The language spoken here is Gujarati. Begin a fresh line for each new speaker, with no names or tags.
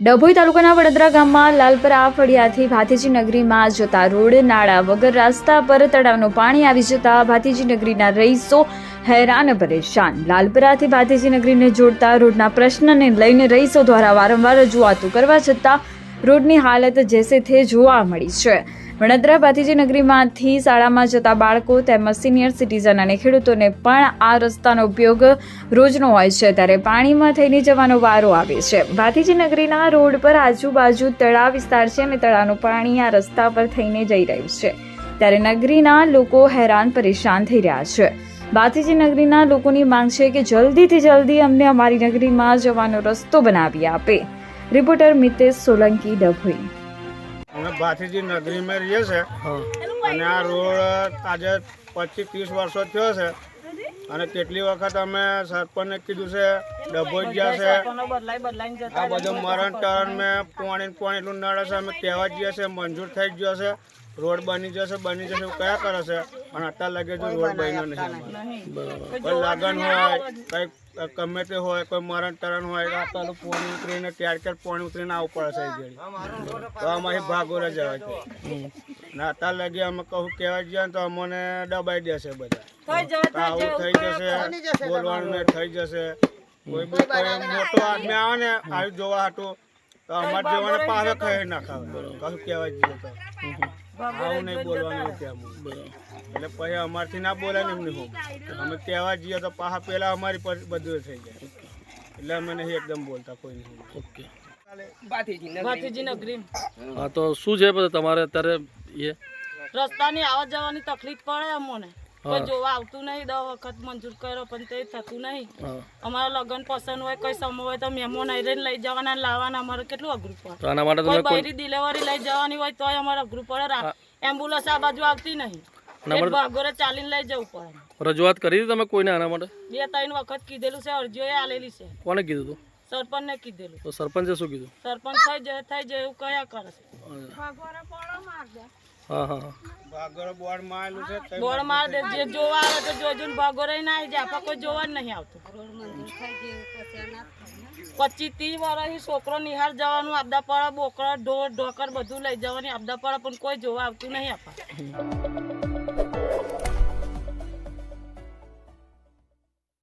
ડભોઈ તાલુકાના વડોદરા ગામમાં લાલપરા ફળિયાથી ભાતીજી નગરીમાં જતા રોડ નાળા વગર રસ્તા પર તળાવનું પાણી આવી જતા ભાતીજી નગરીના રહીશો હેરાન પરેશાન. લાલપરાથી ભાતીજી નગરીને જોડતા રોડના પ્રશ્નને લઈને રહીશો દ્વારા વારંવાર રજૂઆતો કરવા છતાં રોડની હાલત જેસે થે જોવા મળી છે. વડોદરા ભાતીજી નગરીમાંથી શાળામાં જતા બાળકો તેમજ સિનિયર સિટીઝન અને ખેડૂતોને પણ આ રસ્તાનો ઉપયોગ રોજનો હોય છે, ત્યારે પાણીમાં થઈને જવાનો વારો આવે છે. ભાતીજી નગરીના રોડ પર આજુબાજુ તળાવ વિસ્તાર છે, અને તળાવનું પાણી આ રસ્તા પર થઈને જઈ રહ્યું છે. ત્યારે નગરીના લોકો હેરાન પરેશાન થઈ રહ્યા છે. બાતીજી નગરીના લોકોની માંગ છે કે જલ્દીથી જલ્દી અમને અમારી નગરીમાં જવાનો રસ્તો બનાવી આપે. રિપોર્ટર મિતેશ સોલંકી, ડભોઈ.
અમે ભાથીજી નગરીમાં રહીએ છે અને આ રોડ આજે પચીસ ત્રીસ વર્ષો થયો છે. અને કેટલી વખત અમે સરપંચને કીધું છે ડભોઈ ગયા છે. આ બધું મરણ ટર્ન મેં પોણી પોણી એટલું નડે છે અમે કહેવા જઈએ છે મંજૂર થઈ ગયો છે. રોડ બની જશે બની જશે એવું કયા કરે છે? પણ અત્યારે લાગે છે રોડ બન્યો નહીં બરાબર. લગન હોય કઈ ગમે તે હોય કોઈ મરણ તરણ હોય તો પેલું પાણી ઉતરીને ત્યાર ક્યાર પાણી ઉતરીને આવવું પડે છે. તો અમારી ભાગોળે જવાય છે. ને અત્યારે લગી અમે કહું કહેવા જઈએ ને તો અમને દબાઈ દેશે બધા. આવું થઈ જશે બોલવાનું થઈ જશે. કોઈ બી મોટો આદમી આવે ને આવી જોવા હાટું તો અમારે જેવાને પાસે ખાઈ નાખાવે કશું કહેવા જઈએ તો. આવું નહીં બોલવાનું. એટલે પછી અમારથી ના બોલે ને એમની હોમ. અમે કહેવા જઈએ તો પાહા પહેલાં અમારી પર બધું થઈ જાય. એટલે અમે નહીં એકદમ બોલતા કોઈ નહીં.
ઓકે. હા તો શું છે તમારે અત્યારે એ?
રસ્તાની આવવા જવાની તકલીફ પડે અમને. કોઈ જોવા આવતું નહીં દર વખત મંજૂર કર્યો પણ તે થતું નહીં. અમારા લગ્ન પસંદ હોય કોઈ સમય હોય તો મહેમાન આવીને લઈ જવાના લાવવાના અમારે કેટલું અઘરું પડે.
તો આના માટે
કોઈ
તમે કોઈ
બૈરી ડિલિવરી લઈ જવાની હોય તોય અમારે અઘરું પડે. એમ્બ્યુલન્સ આ બાજુ આવતી નહીં. ભાગોરે ચાલીને લઈ જવું પડે.
રજૂઆત કરી હતી તમે કોઈને આના માટે?
બે ત્રણ વખત કીધેલું છે અરજીઓ આલેલી છે.
કોને કીધું હતું?
સરપંચને કીધેલું.
તો સરપંચે શું કીધું?
સરપંચ થઈ જાય થઈ જાય એવું કયા કરે છે.
હા હા હા.
ભાગોળ બોર્ડમાં છે
બોર્ડ માર દે જે જોવા આવે તો જોજો ને ભાગોરે ના આવી જાય કોઈ જોવા જ નહીં આવતું. પચીસ ત્રીસ વર્ષથી છોકરો નિહાર જવાનું આપદા પડે બોકરા ઢોર ઢોકર બધું લઈ જવાની આપદા પડે પણ કોઈ જોવા આવતું નહીં આપા.